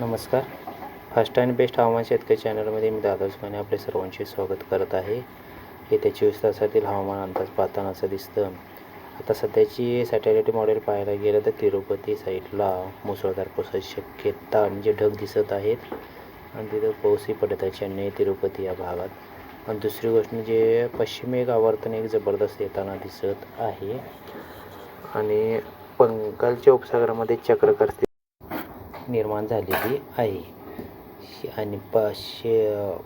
नमस्कार. First and best हवामान शेतकरी चॅनलमध्ये मी दादा उस्माने आपले सर्वांचे स्वागत करत आहे. येत्या चोवीस तासातील हवामान अंदाज पाहताना असं दिसतं. आता सध्याची सॅटेलाईट मॉडेल पाहायला गेलं तर तिरुपती साईडला मुसळधार पावसाची शक्यता म्हणजे ढग दिसत आहेत आणि तिथं पाऊसही पडत आहे चेन्नई तिरुपती या भागात. आणि दुसरी गोष्ट म्हणजे पश्चिमेक एक आवर्तन एक जबरदस्त येताना दिसत आहे. आणि बंगालच्या उपसागरामध्ये चक्रकर्ती निर्माण झालेली आहे. आणि पाचशे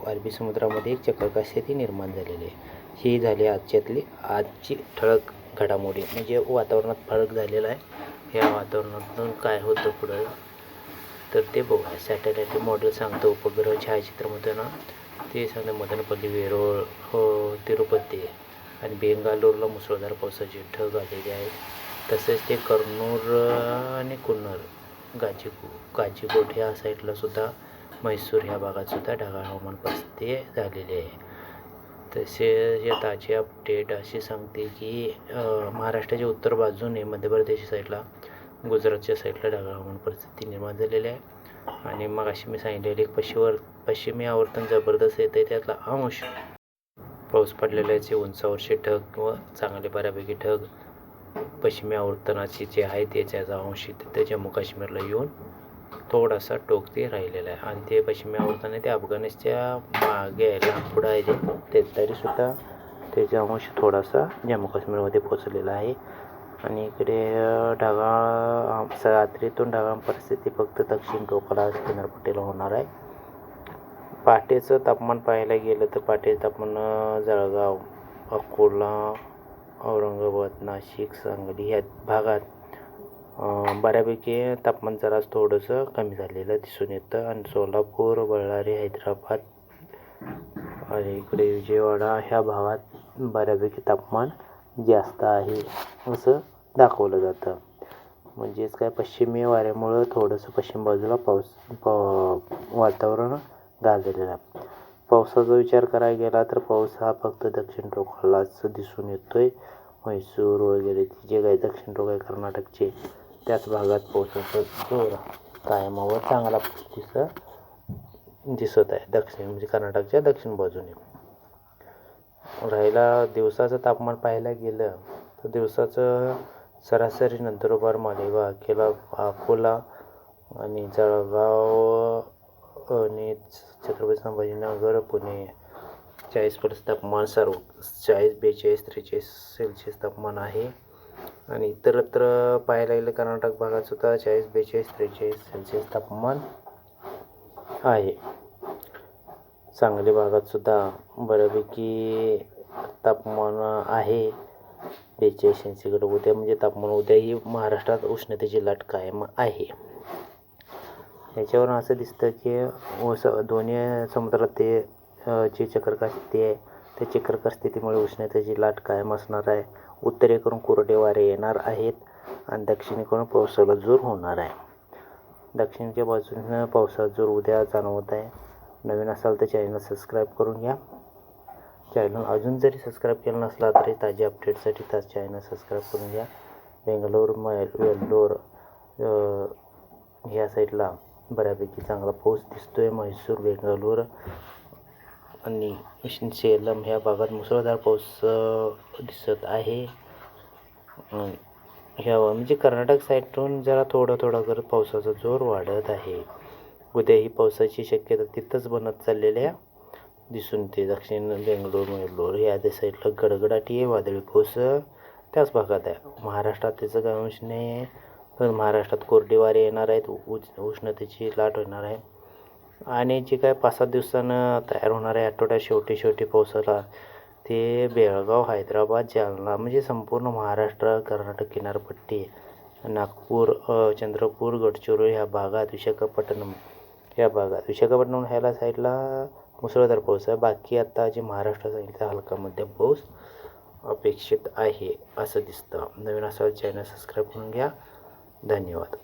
अरबी समुद्रामध्ये एक चक्रकाशी निर्माण झालेली आहे. ही झाली आजच्यातली आजची ठळक घडामोडी. म्हणजे वातावरणात फरक झालेला आहे. या वातावरणातून काय होतं पुढं? तर ते बघा सॅटेलाईट मॉडेल सांगतो. उपग्रह छायाचित्रामध्ये ना ते सांगतं मदनपल्ली वेरूळ हो तिरुपती आणि बेंगालूरला मुसळधार पावसाचे ढग आलेले आहेत तसेच ते कर्नूर आणि कुन्नर. गाजी गाजीकोट ह्या साईडला सुद्धा म्हैसूर ह्या भागात सुद्धा ढगाळ हवामान परिस्थिती झालेली आहे. तसे या ताजी अपडेट अशी सांगते की महाराष्ट्राच्या उत्तर बाजूने मध्य प्रदेश साईडला गुजरातच्या साईडला ढगाळ हवामान परिस्थिती निर्माण झालेली आहे. आणि मग अशी मी सांगितलेली एक पश्चिमवर पश्चिमी आवर्तन जबरदस्त येते आहे त्यातला अंश पाऊस पडलेल्याचे उंचावरचे ढग व चांगले बऱ्यापैकी ढग पश्चिमी आवर्तनाची जे आहे ते त्याचा अंश तिथे जम्मू काश्मीरला येऊन थोडासा टोक ते राहिलेला आहे. आणि ते पश्चिमी आवर्तन ते अफगाणिस्तानच्या मागे आहे पुढं आहे जे ते तरीसुद्धा त्याचा अंश थोडासा जम्मू काश्मीरमध्ये पोचलेला आहे. आणि इकडे ढगाळ रात्रीतून ढगाळ परिस्थिती फक्त दक्षिण टोकाला किनारपट्टीला होणार आहे. पहाटेचं तापमान पाहायला गेलं तर पहाटेचं तापमान जळगाव अकोला औरंगाबाद नाशिक सांगली ह्या भागात बऱ्यापैकी तापमान जरा थोडंसं कमी झालेलं दिसून येतं. आणि सोलापूर बळारी हैदराबाद आणि इकडे विजयवाडा ह्या भागात बऱ्यापैकी तापमान जास्त आहे असं दाखवलं जातं. म्हणजेच काय पश्चिमी वाऱ्यामुळं थोडंसं पश्चिम बाजूला पाऊस प वातावरण गाजलेलं आहे. पावसाचा विचार करायला गेला तर पाऊस हा फक्त दक्षिण टोकालाच दिसून येतो आहे म्हैसूर वगैरे जे काही दक्षिण टोक आहे कर्नाटकचे त्याच भागात पावसाचा जोर कायमावर चांगला दिसत दिसत आहे. दक्षिण म्हणजे कर्नाटकच्या दक्षिण बाजूने. राहिला दिवसाचं तापमान पाहायला गेलं तर दिवसाचं सरासरी नंदुरबार मालेगाव अकेला अकोला आणि जळगाव आणि छत्रपती संभाजीनगर पुणे चाळीस प्लस तापमान सर्व चाळीस बेचाळीस त्रेचाळीस सेल्सिअस तापमान आहे. आणि इतरत्र पाहायला गेलं कर्नाटक भागात सुद्धा चाळीस बेचाळीस त्रेचाळीस सेल्सिअस तापमान आहे. सांगली भागात सुद्धा बऱ्यापैकी तापमान आहे. बेचाळीस ऐंशीकडे उद्या म्हणजे तापमान उद्याही महाराष्ट्रात उष्णतेची लाट कायम आहे. याच्यावरून असं दिसतं की ऊस दोन्ही समुद्रात ते जी चक्रका स्थिती आहे त्या चक्रका स्थितीमुळे उष्णतेची लाट कायम असणार आहे. उत्तरेकडून कोरडे वारे येणार आहेत आणि दक्षिणेकडून पावसाला जोर होणार आहे. दक्षिणच्या बाजूनं पावसाचा जोर उद्या जाणवत आहे. नवीन असाल तर चॅनल सबस्क्राईब करून घ्या. चॅनल अजून जरी सबस्क्राईब केलं नसला तरी ताज्या अपडेटसाठी ताज चॅनल सबस्क्राईब करून घ्या. बेंगलोर म वेल्लोर ह्या साईडला बऱ्यापैकी चांगला पाऊस दिसतो आहे म्हैसूर बेंगलोर आणि सेलम ह्या भागात मुसळधार पाऊस दिसत आहे. ह्या म्हणजे कर्नाटक साईडून जरा थोडं थोडं करत पावसाचा जोर वाढत आहे. उद्याही पावसाची शक्यता तिथंच बनत चाललेल्या दिसून ते दक्षिण बेंगलोर मंगलोर या त्या साईडला गडगडाटी आहे वादळी पाऊस त्याच भागात आहे. महाराष्ट्रात त्याचं काय अंश नाही आहे तर महाराष्ट्रात कोरडे वारे येणार आहेत. उष्णतेची लाट होणार आहे. आणि जे काय पाच सात दिवसानं तयार होणार आहे आठवड्यात शेवटी शेवटी पावसाला ते बेळगाव हैदराबाद जालना म्हणजे संपूर्ण महाराष्ट्र कर्नाटक किनारपट्टी नागपूर चंद्रपूर गडचिरोली ह्या भागात विशाखापट्टणम या भागात. विशाखापट्टणम ह्याला साईडला मुसळधार पाऊस आहे. बाकी आता जे महाराष्ट्र साईडचा हलका मध्यम पाऊस अपेक्षित आहे असं दिसतं. नवीन असाल चॅनल सबस्क्राईब करून घ्या. धन्यवाद.